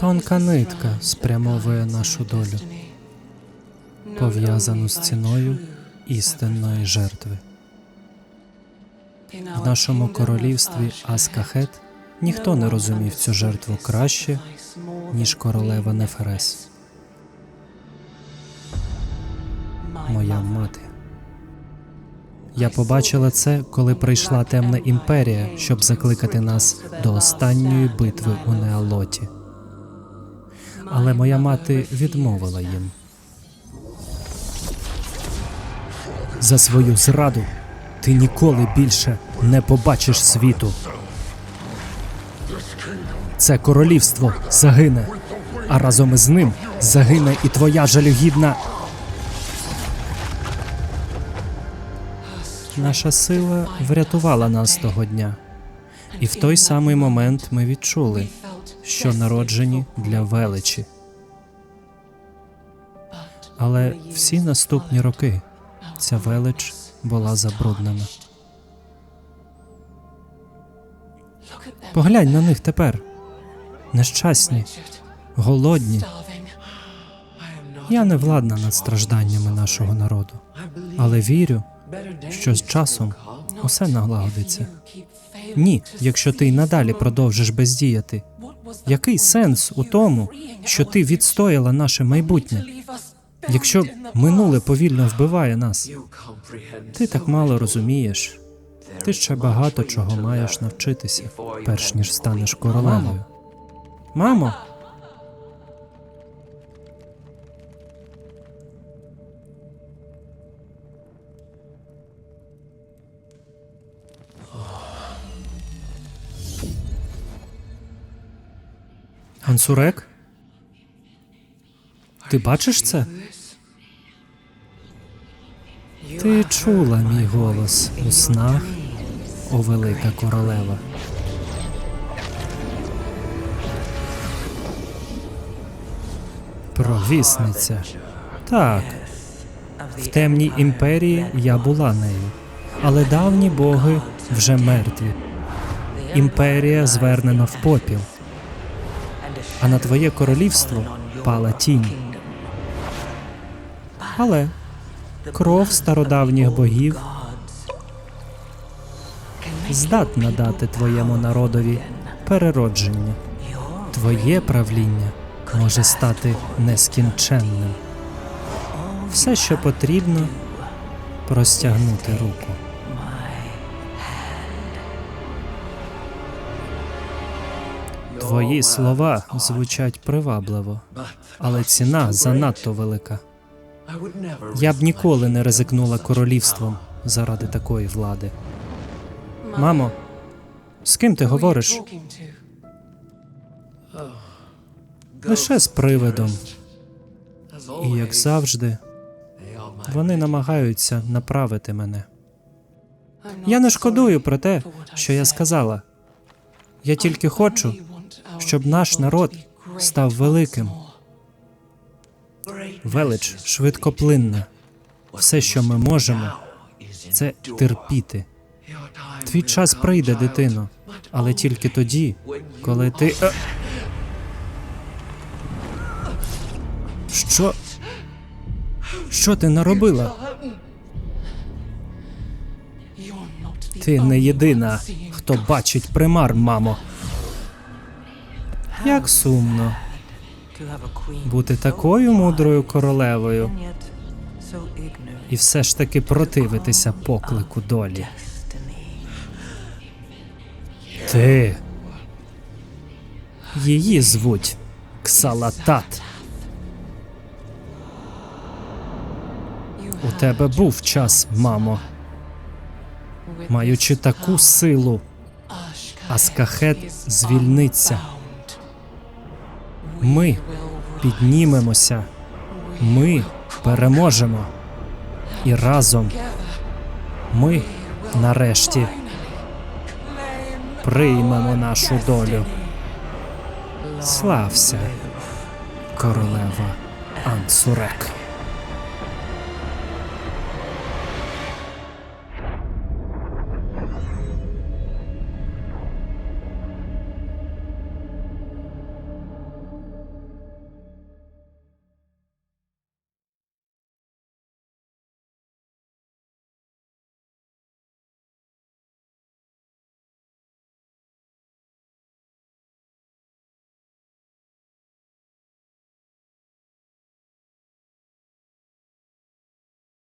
Тонка нитка спрямовує нашу долю, пов'язану з ціною істинної жертви. В нашому королівстві Аскахет ніхто не розумів цю жертву краще, ніж королева Неферес, моя мати. Я побачила це, коли прийшла темна імперія, щоб закликати нас до останньої битви у Неалоті. Але моя мати відмовила їм. За свою зраду ти ніколи більше не побачиш світу. Це королівство загине, а разом із ним загине і твоя жалюгідна. Наша сила врятувала нас того дня, і в той самий момент ми відчули, що народжені для величі. Але всі наступні роки ця велич була забруднена. Поглянь на них тепер. Нещасні, голодні. Я не владна над стражданнями нашого народу, але вірю, що з часом усе налагодиться. Ні, якщо ти й надалі продовжиш бездіяти. Який сенс у тому, що ти відстояла наше майбутнє? Якщо минуле повільно вбиває нас, ти так мало розумієш. Ти ще багато чого маєш навчитися, перш ніж станеш королевою. Мамо, Ансурек? Ти бачиш це? Ти чула мій голос у снах, о велика королева. Провісниця. Так. В темній імперії я була нею, але давні боги вже мертві. Імперія звернена в попіл, а на твоє королівство пала тінь. Але кров стародавніх богів здатна дати твоєму народові переродження. Твоє правління може стати нескінченним. Все, що потрібно, простягнути руку. Твої слова звучать привабливо, але ціна занадто велика. Я б ніколи не ризикнула королівством заради такої влади. Мамо, з ким ти говориш? Лише з привидом. І як завжди, вони намагаються направити мене. Я не шкодую про те, що я сказала. Я тільки хочу, щоб наш народ став великим. Велич швидкоплинна. Все, що ми можемо, це терпіти. Твій час прийде, дитино, але тільки тоді, коли ти. Е! Що? Що ти наробила? Ти не єдина, хто бачить примар, мамо. Як сумно бути такою мудрою королевою і все ж таки противитися поклику долі. Ти. Її звуть Ксалатат. У тебе був час, мамо. Маючи таку силу, Аскахет звільниться. Ми піднімемося. Ми переможемо. І разом ми нарешті приймемо нашу долю. Слався, королева Ансурек.